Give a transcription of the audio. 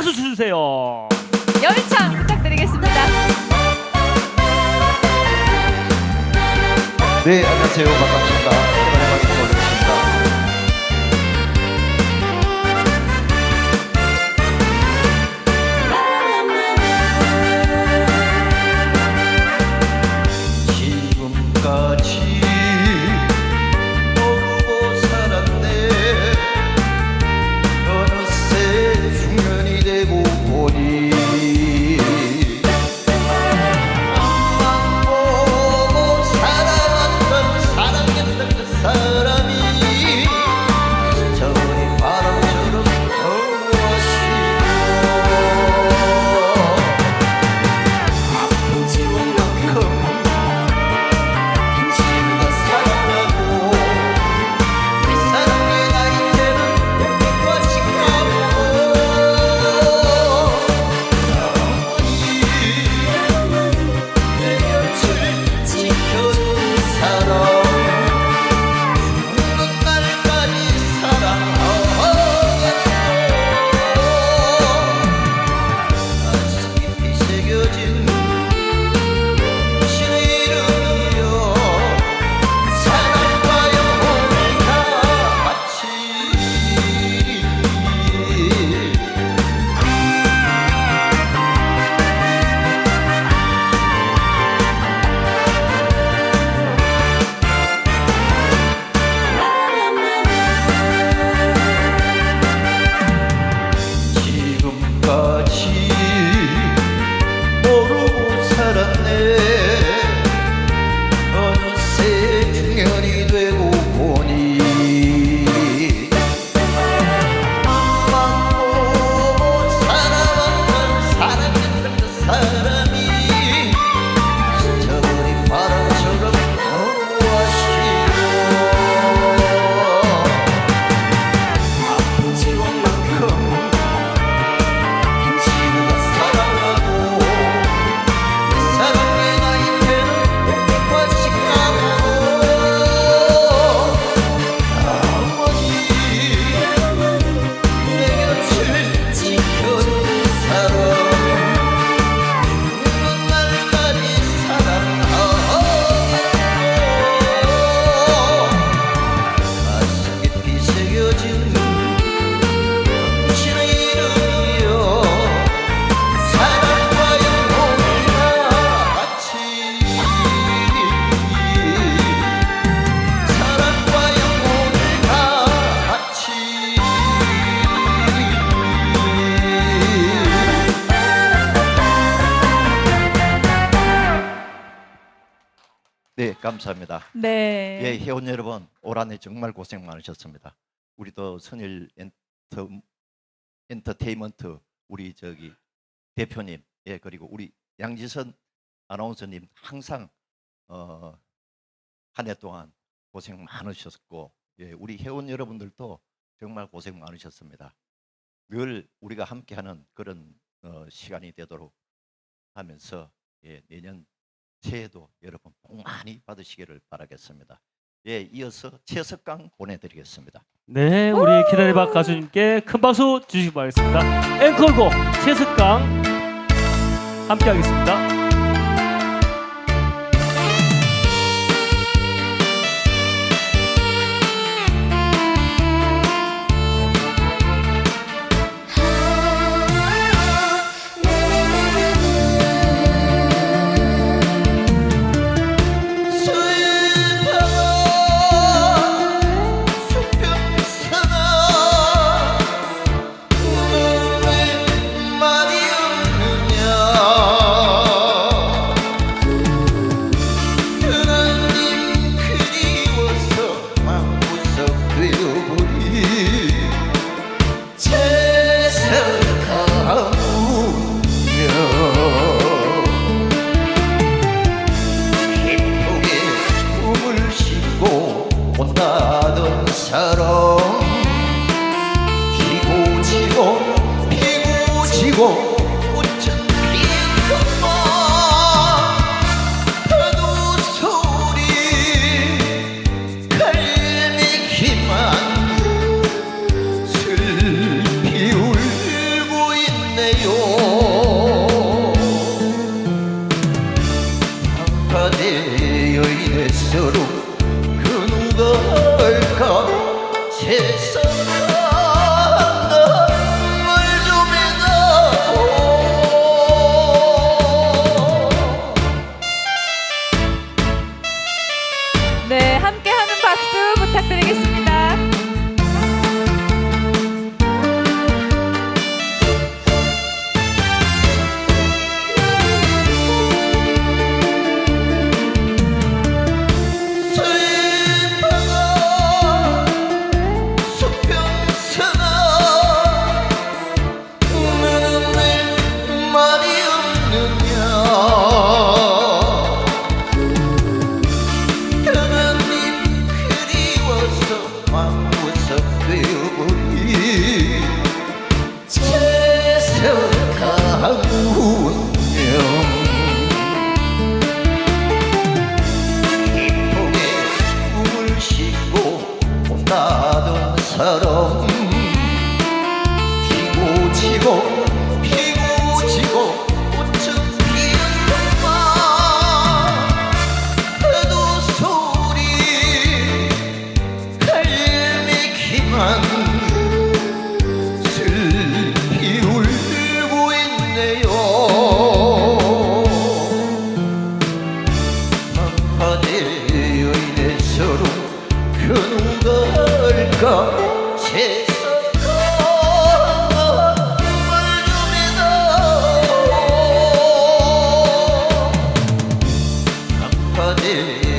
박수 주세요. 열창 부탁드리겠습니다. 네, 안녕하세요. 반갑습니다. 감사합니다. 네. 예, 회원 여러분 올 한해 정말 고생 많으셨습니다. 우리도 선일 엔터, 엔터테인먼트 우리 저기 대표님 예 그리고 우리 양지선 아나운서님 항상 어, 한 해 동안 고생 많으셨고 예, 우리 회원 여러분들도 정말 고생 많으셨습니다. 늘 우리가 함께하는 그런 어, 시간이 되도록 하면서 예, 내년 새해도 여러분 복 많이 받으시기를 바라겠습니다. 예, 이어서 최석강 보내드리겠습니다. 네, 우리 기다리 박 가수님께 큰 박수 주시기 바라겠습니다. 앵콜곡 최석강 함께하겠습니다. meio 나눈 사랑 피고 지고 피고 지고 꽃은 피는 것만 해도 소리 헬미기만 슬피 그는 걸까 세상과 물줍니다